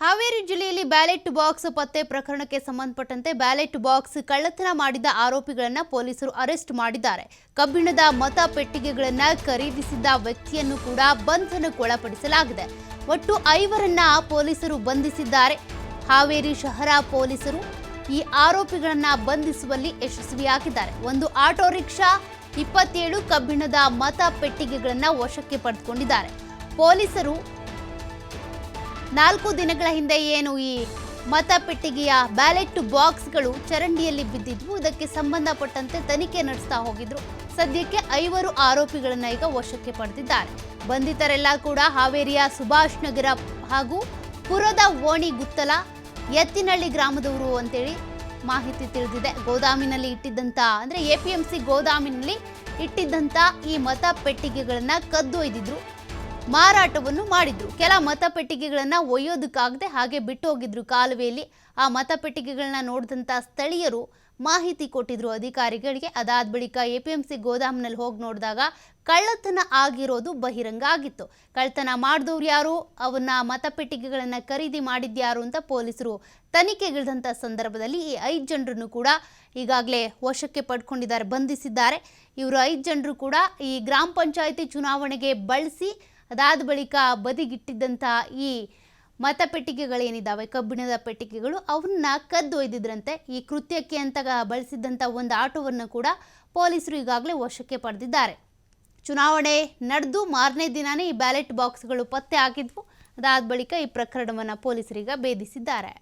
ಹಾವೇರಿ ಜಿಲ್ಲೆಯಲ್ಲಿ ballot box ಪತ್ತೆ ಪ್ರಕರಣಕ್ಕೆ ಸಂಬಂಧಪಟ್ಟಂತೆ ಬ್ಯಾಲೆಟ್ ಬಾಕ್ಸ್ ಕಳ್ಳತನ ಮಾಡಿದ ಆರೋಪಿಗಳನ್ನು ಪೊಲೀಸರು ಅರೆಸ್ಟ್ ಮಾಡಿದ್ದಾರೆ. ಕಬ್ಬಿಣದ ಮತ ಪೆಟ್ಟಿಗೆಗಳನ್ನ ಖರೀದಿಸಿದ್ದ ವ್ಯಕ್ತಿಯನ್ನು ಕೂಡ ಬಂಧನಕ್ಕೊಳಪಡಿಸಲಾಗಿದೆ. ಒಟ್ಟು ಐವರನ್ನ ಪೊಲೀಸರು ಬಂಧಿಸಿದ್ದಾರೆ. ಹಾವೇರಿ ಶಹರ ಪೊಲೀಸರು ಈ ಆರೋಪಿಗಳನ್ನ ಬಂಧಿಸುವಲ್ಲಿ ಯಶಸ್ವಿಯಾಗಿದ್ದಾರೆ. ಒಂದು ಆಟೋ ರಿಕ್ಷಾ, ಇಪ್ಪತ್ತೇಳು ಕಬ್ಬಿಣದ ಮತ ಪೆಟ್ಟಿಗೆಗಳನ್ನ ವಶಕ್ಕೆ ಪಡೆದುಕೊಂಡಿದ್ದಾರೆ. ಪೊಲೀಸರು ನಾಲ್ಕು ದಿನಗಳ ಹಿಂದೆ ಏನು ಈ ಮತಪೆಟ್ಟಿಗೆಯ ಬ್ಯಾಲೆಟ್ ಬಾಕ್ಸ್ಗಳು ಚರಂಡಿಯಲ್ಲಿ ಬಿದ್ದಿದ್ವು. ಇದಕ್ಕೆ ಸಂಬಂಧಪಟ್ಟಂತೆ ತನಿಖೆ ನಡೆಸ್ತಾ ಹೋಗಿದ್ರು. ಸದ್ಯಕ್ಕೆ ಐವರು ಆರೋಪಿಗಳನ್ನ ಈಗ ವಶಕ್ಕೆ ಪಡೆದಿದ್ದಾರೆ. ಬಂಧಿತರೆಲ್ಲ ಕೂಡ ಹಾವೇರಿಯ ಸುಭಾಷ್ ನಗರ ಹಾಗೂ ಪುರದ ಓಣಿ ಗುತ್ತಲ ಎತ್ತಿನಹಳ್ಳಿ ಗ್ರಾಮದವರು ಅಂತೇಳಿ ಮಾಹಿತಿ ತಿಳಿದಿದೆ. ಗೋದಾಮಿನಲ್ಲಿ ಇಟ್ಟಿದ್ದಂತ, ಅಂದ್ರೆ ಎಪಿಎಂಸಿ ಗೋದಾಮಿನಲ್ಲಿ ಇಟ್ಟಿದ್ದಂತ ಈ ಮತ ಪೆಟ್ಟಿಗೆಗಳನ್ನ ಕದ್ದೊಯ್ದಿದ್ರು ಮಾರಾಟವನ್ನು ಮಾಡಿದ್ರು. ಕೆಲ ಮತಪೆಟ್ಟಿಗೆಗಳನ್ನ ಒಯ್ಯೋದಕ್ಕಾಗದೆ ಹಾಗೆ ಬಿಟ್ಟು ಹೋಗಿದ್ರು ಕಾಲುವೆಯಲ್ಲಿ. ಆ ಮತಪೆಟ್ಟಿಗೆಗಳನ್ನ ನೋಡಿದಂತ ಸ್ಥಳೀಯರು ಮಾಹಿತಿ ಕೊಟ್ಟಿದ್ರು ಅಧಿಕಾರಿಗಳಿಗೆ. ಅದಾದ ಬಳಿಕ ಎಪಿಎಂಸಿ ಗೋದಾಮ್ನಲ್ಲಿ ಹೋಗಿ ನೋಡಿದಾಗ ಕಳ್ಳತನ ಆಗಿರೋದು ಬಹಿರಂಗ ಆಗಿತ್ತು. ಕಳ್ಳತನ ಮಾಡಿದವ್ರು ಯಾರು? ಅವನ್ನ ಮತಪೆಟ್ಟಿಗೆಗಳನ್ನ ಖರೀದಿ ಮಾಡಿದ್ಯಾರು ಅಂತ ಪೊಲೀಸರು ತನಿಖೆಗಿಳಿದಂಥ ಸಂದರ್ಭದಲ್ಲಿ ಈ ಐದು ಜನರನ್ನು ಕೂಡ ಈಗಾಗಲೇ ವಶಕ್ಕೆ ಪಡ್ಕೊಂಡಿದ್ದಾರೆ, ಬಂಧಿಸಿದ್ದಾರೆ. ಇವರು ಐದು ಜನರು ಕೂಡ ಈ ಗ್ರಾಮ ಪಂಚಾಯಿತಿ ಚುನಾವಣೆಗೆ ಬಳಸಿ ಅದಾದ ಬಳಿಕ ಬದಿಗಿಟ್ಟಿದ್ದಂಥ ಈ ಮತಪೆಟ್ಟಿಗೆಗಳೇನಿದ್ದಾವೆ ಕಬ್ಬಿಣದ ಪೆಟ್ಟಿಗೆಗಳು ಅವನ್ನ ಕದ್ದೊಯ್ದಿದ್ರಂತೆ ಈ ಕೃತ್ಯಕ್ಕೆ ಅಂತ ಬಳಸಿದ್ದಂಥ ಒಂದು ಆಟೋವನ್ನು ಕೂಡ ಪೊಲೀಸರು ಈಗಾಗಲೇ ವಶಕ್ಕೆ ಪಡೆದಿದ್ದಾರೆ. ಚುನಾವಣೆ ನಡೆದು ಮಾರನೇ ದಿನನೇ ಈ ಬ್ಯಾಲೆಟ್ ಬಾಕ್ಸ್ಗಳು ಪತ್ತೆ ಹಾಕಿದ್ವು ಅದಾದ ಬಳಿಕ ಈ ಪ್ರಕರಣವನ್ನು ಪೊಲೀಸರೀಗ ಭೇದಿಸಿದ್ದಾರೆ.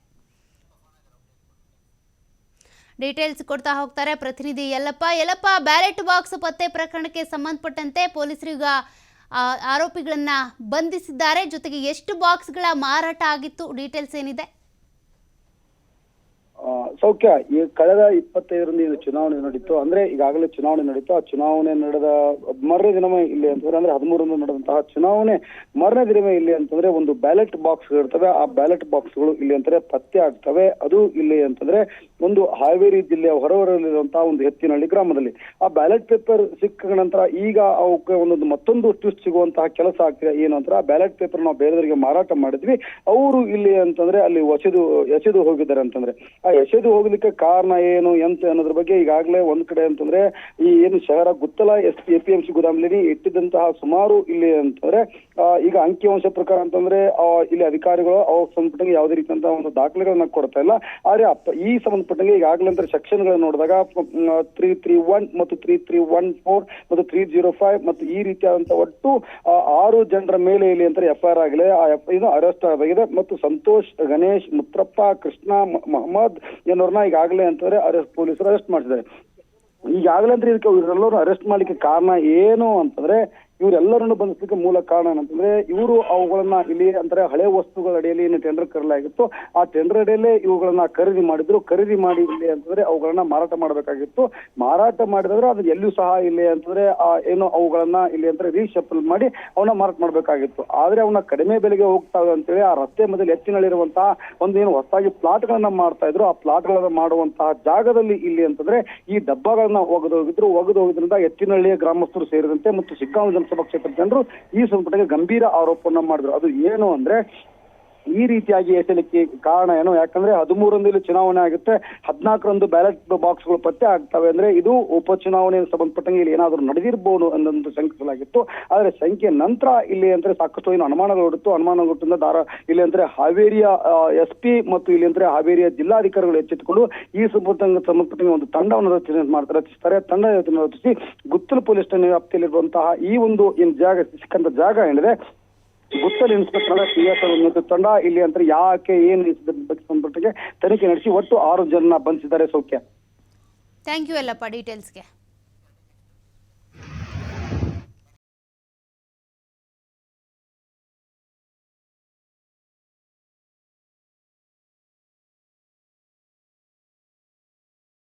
ಡೀಟೇಲ್ಸ್ ಕೊಡ್ತಾ ಹೋಗ್ತಾರೆ ಪ್ರತಿನಿಧಿ ಯಲ್ಲಪ್ಪ. ಯಲ್ಲಪ್ಪ ಬ್ಯಾಲೆಟ್ ಬಾಕ್ಸ್ ಪತ್ತೆ ಪ್ರಕರಣಕ್ಕೆ ಸಂಬಂಧಪಟ್ಟಂತೆ ಪೊಲೀಸರು ಈಗ ಆ, ಆರೋಪಿಗಳನ್ನ ಬಂಧಿಸಿದ್ದಾರೆ. ಜೊತೆಗೆ ಎಷ್ಟು ಬಾಕ್ಸ್ಗಳ ಮಾರಾಟ ಆಗಿತ್ತು? ಡೀಟೇಲ್ಸ್ ಏನಿದೆ? ಸೌಖ್ಯ. ಈ ಕಳೆದ ಇಪ್ಪತ್ತೈದರಿಂದ ಇದು ಚುನಾವಣೆ ನಡೀತು. ಅಂದ್ರೆ ಈಗಾಗಲೇ ಚುನಾವಣೆ ನಡೀತು. ಆ ಚುನಾವಣೆ ನಡೆದ ಮರನೇ ದಿನವೇ ಇಲ್ಲಿ ಅಂತಂದ್ರೆ ಅಂದ್ರೆ ಹದಿಮೂರರಂದು ನಡೆದಂತಹ ಚುನಾವಣೆ ಮರನೇ ದಿನವೇ ಇಲ್ಲಿ ಅಂತಂದ್ರೆ ಒಂದು ಬ್ಯಾಲೆಟ್ ಬಾಕ್ಸ್ ಇರ್ತವೆ. ಆ ಬ್ಯಾಲೆಟ್ ಬಾಕ್ಸ್ಗಳು ಇಲ್ಲಿ ಅಂತಂದ್ರೆ ಪತ್ತೆ ಆಗ್ತವೆ. ಅದು ಇಲ್ಲಿ ಅಂತಂದ್ರೆ ಒಂದು ಹಾವೇರಿ ಜಿಲ್ಲೆಯ ಹೊರವರಲ್ಲಿರುವಂತಹ ಒಂದು ಎತ್ತಿನಹಳ್ಳಿ ಗ್ರಾಮದಲ್ಲಿ. ಆ ಬ್ಯಾಲೆಟ್ ಪೇಪರ್ ಸಿಕ್ಕ ನಂತರ ಈಗ ಅವಕ್ಕೆ ಒಂದೊಂದು ಮತ್ತೊಂದು ಟ್ವಿಸ್ಟ್ ಸಿಗುವಂತಹ ಕೆಲಸ ಆಗ್ತಿದೆ. ಏನು ಅಂತ ಆ ಬ್ಯಾಲೆಟ್ ಪೇಪರ್ ನಾವು ಬೇರೆಯವರಿಗೆ ಮಾರಾಟ ಮಾಡಿದ್ವಿ. ಅವರು ಇಲ್ಲಿ ಅಂತಂದ್ರೆ ಅಲ್ಲಿ ಎಸೆದು ಎಸೆದು ಹೋಗಿದ್ದಾರೆ ಅಂತಂದ್ರೆ ಆ ಎಸೆದು ಹೋಗ್ಲಿಕ್ಕೆ ಕಾರಣ ಏನು ಎಂತ ಅನ್ನೋದ್ರ ಬಗ್ಗೆ ಈಗಾಗಲೇ ಒಂದ್ ಕಡೆ ಅಂತಂದ್ರೆ ಈ ಏನು ಶಹರ Guttal S P, M C ಗೋದಾಮಲ್ಲಿ ಇಟ್ಟಿದ್ದಂತಹ ಸುಮಾರು ಇಲ್ಲಿ ಅಂತಂದ್ರೆ ಈಗ ಅಂಕಿ ಅಂಶ ಪ್ರಕಾರ ಅಂತಂದ್ರೆ ಇಲ್ಲಿ ಅಧಿಕಾರಿಗಳು ಅವ್ರ ಸಂಬಂಧಪಟ್ಟಂಗೆ ಯಾವುದೇ ರೀತಿಯಂತಹ ಒಂದು ದಾಖಲೆಗಳನ್ನ ಕೊಡ್ತಾ ಇಲ್ಲ. ಆದ್ರೆ ಈ ಸಂಬಂಧಪಟ್ಟಂಗೆ ಈಗಾಗಲೇ ಅಂದ್ರೆ ಸೆಕ್ಷನ್ ಗಳನ್ನ ನೋಡಿದಾಗ ತ್ರೀ ತ್ರೀ ಒನ್ ಮತ್ತು ತ್ರೀ ತ್ರೀ ಒನ್ ಫೋರ್ ಮತ್ತು ತ್ರೀ ಜೀರೋ ಫೈವ್ ಮತ್ತು ಈ ರೀತಿಯಾದಂತಹ ಒಟ್ಟು ಆರು ಜನರ ಮೇಲೆ ಇಲ್ಲಿ ಅಂತ ಎಫ್ ಐ ಆರ್ ಆಗಲಿ ಆ ಎಫ್ ಇದು ಅರೆಸ್ಟ್ ಆಗಿದೆ ಮತ್ತು ಸಂತೋಷ್, ಗಣೇಶ್, ಮುತ್ರಪ್ಪ, ಕೃಷ್ಣ ಮೊಹಮ್ಮದ್ ಎನ್ನೋರ್ನ ಈಗಾಗಲೇ ಅಂತಂದ್ರೆ ಅರೆಸ್ಟ್ ಪೊಲೀಸರು ಅರೆಸ್ಟ್ ಮಾಡಿದ್ದಾರೆ ಈಗಾಗಲೇ ಅಂದ್ರೆ ಇದಕ್ಕೆ ಇವರೆಲ್ಲರೂ ಅರೆಸ್ಟ್ ಮಾಡ್ಲಿಕ್ಕೆ ಕಾರಣ ಏನು ಅಂತಂದ್ರೆ ಇವರೆಲ್ಲರನ್ನು ಬಂಧಿಸಲಿಕ್ಕೆ ಮೂಲ ಕಾರಣ ಏನಂತಂದ್ರೆ ಇವರು ಅವುಗಳನ್ನ ಇಲ್ಲಿ ಅಂದ್ರೆ ಹಳೆ ವಸ್ತುಗಳ ಅಡಿಯಲ್ಲಿ ಏನು ಟೆಂಡರ್ ಕರಲಾಗಿತ್ತು ಆ ಟೆಂಡರ್ ಅಡಿಯಲ್ಲೇ ಇವುಗಳನ್ನ ಖರೀದಿ ಮಾಡಿದ್ರು. ಖರೀದಿ ಮಾಡಿ ಇಲ್ಲಿ ಅಂತಂದ್ರೆ ಅವುಗಳನ್ನ ಮಾರಾಟ ಮಾಡಬೇಕಾಗಿತ್ತು. ಮಾರಾಟ ಮಾಡಿದ್ರೆ ಅದು ಎಲ್ಲೂ ಸಹ ಇಲ್ಲಿ ಅಂತಂದ್ರೆ, ಆ, ಏನು ಅವುಗಳನ್ನ ಇಲ್ಲಿ ಅಂದ್ರೆ ರೀಶಫಲ್ ಮಾಡಿ ಅವನ್ನ ಮಾರಾಟ ಮಾಡಬೇಕಾಗಿತ್ತು. ಆದ್ರೆ ಅವನ್ನ ಕಡಿಮೆ ಬೆಲೆಗೆ ಹೋಗ್ತಾ ಅಂತೇಳಿ ಆ ರಸ್ತೆ ಮಧ್ಯದಲ್ಲಿ ಎತ್ತಿನಲ್ಲಿರುವಂತಹ ಒಂದು ಏನು ಹೊಸದಾಗಿ ಪ್ಲಾಟ್ ಗಳನ್ನ ಮಾಡ್ತಾ ಇದ್ರು. ಆ ಪ್ಲಾಟ್ ಗಳನ್ನ ಮಾಡುವಂತಹ ಜಾಗದಲ್ಲಿ ಇಲ್ಲಿ ಅಂತಂದ್ರೆ ಈ ಡಬ್ಬಗಳನ್ನ ಒಗೆದು ಹೋಗಿದ್ರು ಒಗೆದು ಹೋಗಿದ್ರಿಂದ ಎತ್ತಿನಹಳ್ಳಿಯ ಗ್ರಾಮಸ್ಥರು ಸೇರಿದಂತೆ ಮತ್ತು ಶಿಗ್ಗಾಂವ ವಿಧಾನಸಭಾ ಕ್ಷೇತ್ರದ ಜನರು ಈ ಸಂಪುಟಕ್ಕೆ ಗಂಭೀರ ಆರೋಪವನ್ನ ಮಾಡಿದ್ರು. ಅದು ಏನು ಅಂದ್ರೆ ಈ ರೀತಿಯಾಗಿ ಎಸಲಿಕ್ಕೆ ಕಾರಣ ಏನು? ಯಾಕಂದ್ರೆ ಹದಿಮೂರರಂದು ಇಲ್ಲಿ ಚುನಾವಣೆ ಆಗುತ್ತೆ. ಹದಿನಾಲ್ಕರಂದು ಬ್ಯಾಲೆಟ್ ಬಾಕ್ಸ್ಗಳು ಪತ್ತೆ ಆಗ್ತವೆ ಅಂದ್ರೆ ಇದು ಉಪಚುನಾವಣೆಗೆ ಸಂಬಂಧಪಟ್ಟಂಗೆ ಇಲ್ಲಿ ಏನಾದರೂ ನಡೆದಿರಬಹುದು ಅನ್ನೋದು ಶಂಕಿಸಲಾಗಿತ್ತು ಆದ್ರೆ ಸಂಖ್ಯೆ ನಂತರ ಇಲ್ಲಿ ಅಂದ್ರೆ ಸಾಕಷ್ಟು ಏನು ಅನುಮಾನಗಳಿತ್ತು ಅನುಮಾನಗೊಟ್ಟಿಂದ ದಾರ ಇಲ್ಲಿ ಅಂದ್ರೆ ಹಾವೇರಿಯ ಎಸ್ ಪಿ ಮತ್ತು ಇಲ್ಲಿ ಅಂದ್ರೆ ಹಾವೇರಿಯ ಜಿಲ್ಲಾಧಿಕಾರಿಗಳು ಎಚ್ಚೆತ್ತುಕೊಂಡು ಈ ಸಂಬಂಧ ಸಂಬಂಧಪಟ್ಟಂಗೆ ಒಂದು ತಂಡವನ್ನು ರಚನೆ ಮಾಡ್ತಾರೆ ರಚಿಸ್ತಾರೆ. ತಂಡ ರಚಿಸಿ ಗುತ್ತಲು ಪೊಲೀಸ್ ಠಾಣೆ ವ್ಯಾಪ್ತಿಯಲ್ಲಿರುವಂತಹ ಈ ಒಂದು ಏನು ಜಾಗ ಸಿಕ್ಕಂತ ಜಾಗ ಏನಿದೆ ಗುತ್ತಲ್ ಇನ್ಸ್ಪೆಕ್ಟರ್ ಎಸ್ ನೇತೃತ್ವ ತಂಡ ಇಲ್ಲಿ ಅಂತ ಯಾಕೆ ಏನ್ ಬಗ್ಗೆ ಸಂಬಂಧಪಟ್ಟಿಗೆ ತನಿಖೆ ನಡೆಸಿ ಒಟ್ಟು ಆರು ಜನ ಬಂಧಿಸಿದ್ದಾರೆ ಸೌಖ್ಯ. Thank you Yellappa ಡೀಟೇಲ್ಸ್ಗೆ